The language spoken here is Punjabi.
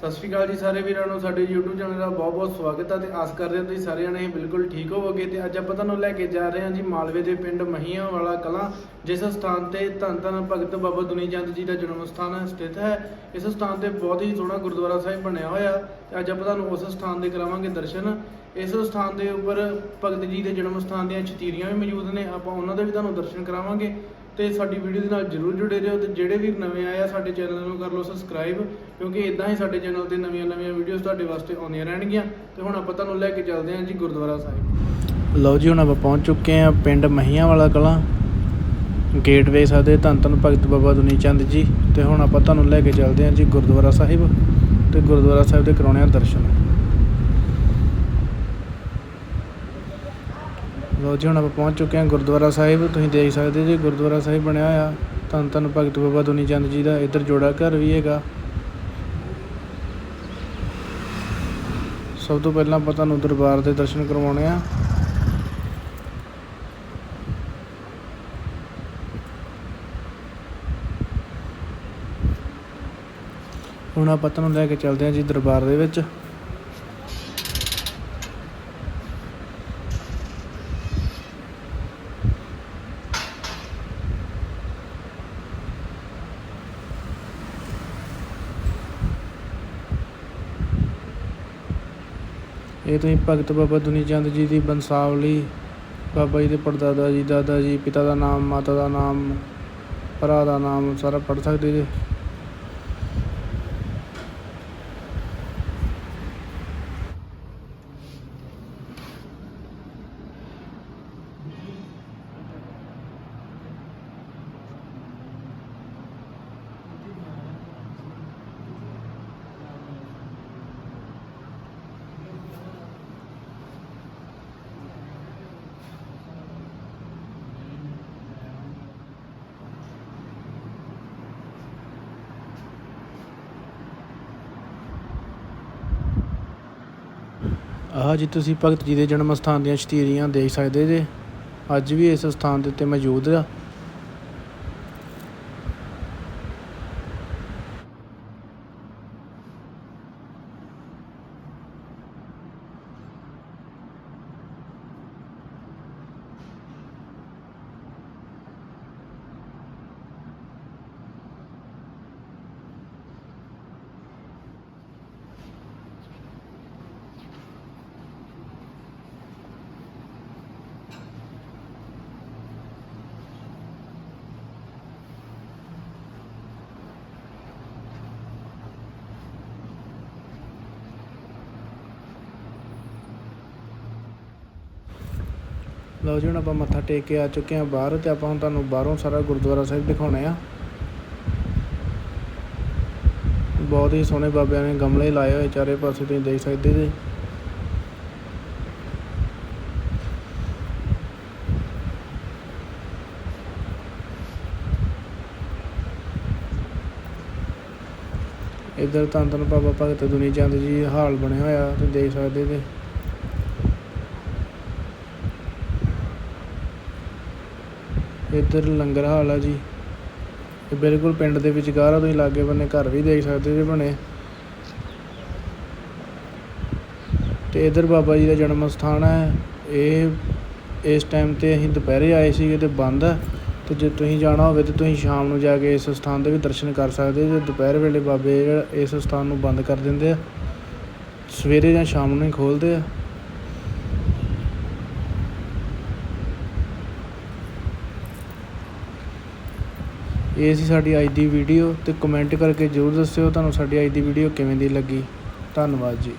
ਸਤਿ ਸ਼੍ਰੀ ਅਕਾਲ ਜੀ ਸਾਰੇ ਵੀਰਾਂ ਨੂੰ, ਸਾਡੇ YouTube ਚੈਨਲ ਦਾ ਬਹੁਤ-ਬਹੁਤ ਸਵਾਗਤ ਹੈ ਤੇ ਆਸ ਕਰਦੇ ਹਾਂ ਤੁਸੀਂ ਸਾਰੇ ਜਣੇ ਬਿਲਕੁਲ ਠੀਕ ਹੋਵੋਗੇ ਤੇ ਅੱਜ ਆਪਾਂ ਤੁਹਾਨੂੰ ਲੈ ਕੇ ਜਾ ਰਹੇ ਹਾਂ ਜੀ ਮਾਲਵੇ ਦੇ ਪਿੰਡ ਮਹੀਆਂ ਵਾਲਾ ਕਲਾਂ, ਜਿਸ ਸਥਾਨ ਤੇ ਧੰਨ ਧੰਨ ਭਗਤ ਬਾਬਾ ਦੁਨੀ ਚੰਦ ਜੀ ਦਾ ਜਨਮ ਸਥਾਨ ਸਥਿਤ ਹੈ। ਇਸ ਸਥਾਨ ਤੇ ਬਹੁਤ ਹੀ ਸੋਹਣਾ ਗੁਰਦੁਆਰਾ ਸਾਹਿਬ ਬਣਿਆ ਹੋਇਆ ਤੇ ਅੱਜ ਆਪਾਂ ਤੁਹਾਨੂੰ ਉਸ ਸਥਾਨ ਦੇ ਕਰਾਵਾਂਗੇ ਦਰਸ਼ਨ। ਇਸ ਸਥਾਨ ਦੇ ਉੱਪਰ ਭਗਤ ਜੀ ਦੇ ਜਨਮ ਸਥਾਨ ਦੀਆਂ ਛਤੀਰੀਆਂ ਵੀ ਮੌਜੂਦ ਨੇ, ਆਪਾਂ ਉਹਨਾਂ ਦੇ ਵੀ ਤੁਹਾਨੂੰ ਦਰਸ਼ਨ ਕਰਾਵਾਂਗੇ। ਤੇ ਸਾਡੀ ਵੀਡੀਓ ਦੇ ਨਾਲ ਜਰੂਰ ਜੁੜੇ ਰਹੋ ਤੇ ਜਿਹੜੇ ਵੀ ਨਵੇਂ ਆਏ ਆ ਸਾਡੇ ਚੈਨਲ ਨੂੰ ਕਰ ਲਓ ਸਬਸਕ੍ਰਾਈਬ ਕਿਉਂਕਿ ਇਦਾਂ ਹੀ ਸਾਡੇ ਚੈਨਲ ਤੇ ਨਵੀਆਂ-ਨਵੀਆਂ ਵੀਡੀਓਜ਼ ਤੁਹਾਡੇ ਵਾਸਤੇ ਆਉਂਦੀਆਂ ਰਹਿਣਗੀਆਂ। ਤੇ ਹੁਣ ਆਪਾਂ ਤੁਹਾਨੂੰ ਲੈ ਕੇ ਚੱਲਦੇ ਹਾਂ ਜੀ ਗੁਰਦੁਆਰਾ ਸਾਹਿਬ। ਲਓ ਜੀ, ਹੁਣ ਆਪਾਂ ਪਹੁੰਚ ਚੁੱਕੇ ਹਾਂ ਪਿੰਡ ਮਹੀਆਂ ਵਾਲਾ ਕਲਾਂ। ਗੇਟ ਵੇ ਧੰਨ ਧੰਨ ਭਗਤ ਬਾਬਾ ਦੁਨੀ ਚੰਦ ਜੀ। ਤੇ ਹੁਣ ਆਪਾਂ ਤੁਹਾਨੂੰ ਲੈ ਕੇ ਚੱਲਦੇ ਹਾਂ ਜੀ ਗੁਰਦੁਆਰਾ ਸਾਹਿਬ। ਤੇ ਗੁਰਦੁਆਰਾ ਸਾਹਿਬ ਦੇ ਕਰਾਉਣੇ ਆ ਦਰਸ਼ਨ। ਲੋ ਜੀ, ਹੁਣ ਆਪਾਂ ਪਹੁੰਚ ਚੁੱਕੇ ਹਾਂ ਗੁਰਦੁਆਰਾ ਸਾਹਿਬ। ਤੁਸੀਂ ਦੇਖ ਸਕਦੇ ਜੀ, ਗੁਰਦੁਆਰਾ ਸਾਹਿਬ ਬਣਿਆ ਹੋਇਆ। ਧੰਨ ਧੰਨ ਭਗਤ ਬਾਬਾ ਦੁਨੀ ਚੰਦ ਜੀ ਦਾ ਇੱਧਰ ਜੋੜਾ ਘਰ ਵੀ ਹੈਗਾ। ਸਭ ਤੋਂ ਪਹਿਲਾਂ ਆਪਾਂ ਤੁਹਾਨੂੰ ਦਰਬਾਰ ਦੇ ਦਰਸ਼ਨ ਕਰਵਾਉਣੇ ਆ। ਹੁਣ ਆਪਾਂ ਤੁਹਾਨੂੰ ਲੈ ਕੇ ਚੱਲਦੇ ਹਾਂ ਜੀ ਦਰਬਾਰ ਦੇ ਵਿੱਚ। ਇਹ ਤੁਸੀਂ ਭਗਤ ਬਾਬਾ ਦੁਨੀ ਚੰਦ ਜੀ ਦੀ ਬੰਸਾਵਲੀ, ਬਾਬਾ ਜੀ ਦੇ ਪੜਦਾਦਾ ਜੀ, ਦਾਦਾ ਜੀ, ਪਿਤਾ ਦਾ ਨਾਮ, ਮਾਤਾ ਦਾ ਨਾਮ, ਭਰਾ ਦਾ ਨਾਮ ਸਾਰਾ ਪੜ੍ਹ ਸਕਦੇ ਜੇ। ਆਹ ਜੀ ਤੁਸੀਂ ਭਗਤ ਜੀ ਦੇ ਜਨਮ ਸਥਾਨ ਦੀਆਂ ਸ਼ਤੀਰੀਆਂ ਦੇਖ ਸਕਦੇ ਜੇ। ਅੱਜ ਵੀ ਇਸ ਸਥਾਨ ਦੇ ਉੱਤੇ ਮੌਜੂਦ ਆ। ਲਓ ਜੀ, ਹੁਣ ਆਪਾਂ ਮੱਥਾ ਟੇਕ ਕੇ ਆ ਚੁੱਕੇ ਹਾਂ ਬਾਹਰ ਤੇ ਆਪਾਂ ਹੁਣ ਤੁਹਾਨੂੰ ਬਾਹਰੋਂ ਸਾਰਾ ਗੁਰਦੁਆਰਾ ਸਾਹਿਬ ਦਿਖਾਉਣੇ ਆ। ਬਹੁਤ ਹੀ ਸੋਹਣੇ ਬਾਬਿਆਂ ਨੇ ਗਮਲੇ ਲਾਏ ਹੋਏ ਚਾਰੇ ਪਾਸੇ, ਤੁਸੀਂ ਦੇਖ ਸਕਦੇ ਜੀ। ਇੱਧਰ ਧੰਨ ਧੰਨ ਬਾਬਾ ਭਗਤ ਦੁਨੀ ਚੰਦ ਜੀ, ਹਾਲ ਬਣਿਆ ਹੋਇਆ, ਤੁਸੀਂ ਦੇਖ ਸਕਦੇ ਜੀ। ਇੱਧਰ ਲੰਗਰ ਹਾਲ ਆ ਜੀ। ਇਹ ਬਿਲਕੁਲ ਪਿੰਡ ਦੇ ਵਿਚਕਾਰ ਆ, ਤੁਸੀਂ ਲਾਗੇ ਬੰਨੇ ਘਰ ਵੀ ਦੇਖ ਸਕਦੇ ਜੇ ਬਣੇ। ਤੇ ਇੱਧਰ ਬਾਬਾ ਜੀ ਦਾ ਜਨਮ ਸਥਾਨ ਹੈ ਇਹ ਇਸ ਟਾਈਮ ਤੇ ਅਸੀਂ ਦੁਪਹਿਰੇ ਆਏ ਸੀਗੇ ਤੇ ਬੰਦ ਹੈ ਤੇ ਜੇ ਤੁਸੀਂ ਜਾਣਾ ਹੋਵੇ ਤੇ ਤੁਸੀਂ ਸ਼ਾਮ ਨੂੰ ਜਾ ਕੇ ਇਸ ਸਥਾਨ ਦੇ ਵੀ ਦਰਸ਼ਨ ਕਰ ਸਕਦੇ ਜੇ। ਦੁਪਹਿਰ ਵੇਲੇ ਬਾਬੇ ਜਿਹੜਾ ਇਸ ਸਥਾਨ ਨੂੰ ਬੰਦ ਕਰ ਦਿੰਦੇ ਆ। ਸਵੇਰੇ ਜਾਂ ਸ਼ਾਮ ਨੂੰ ਹੀ ਖੋਲ੍ਹਦੇ ਆ। ਇਹ ਸੀ ਸਾਡੀ ਅੱਜ ਦੀ ਵੀਡੀਓ ਅਤੇ ਕਮੈਂਟ ਕਰਕੇ ਜ਼ਰੂਰ ਦੱਸਿਓ ਤੁਹਾਨੂੰ ਸਾਡੀ ਅੱਜ ਦੀ ਵੀਡੀਓ ਕਿਵੇਂ ਦੀ ਲੱਗੀ। ਧੰਨਵਾਦ ਜੀ।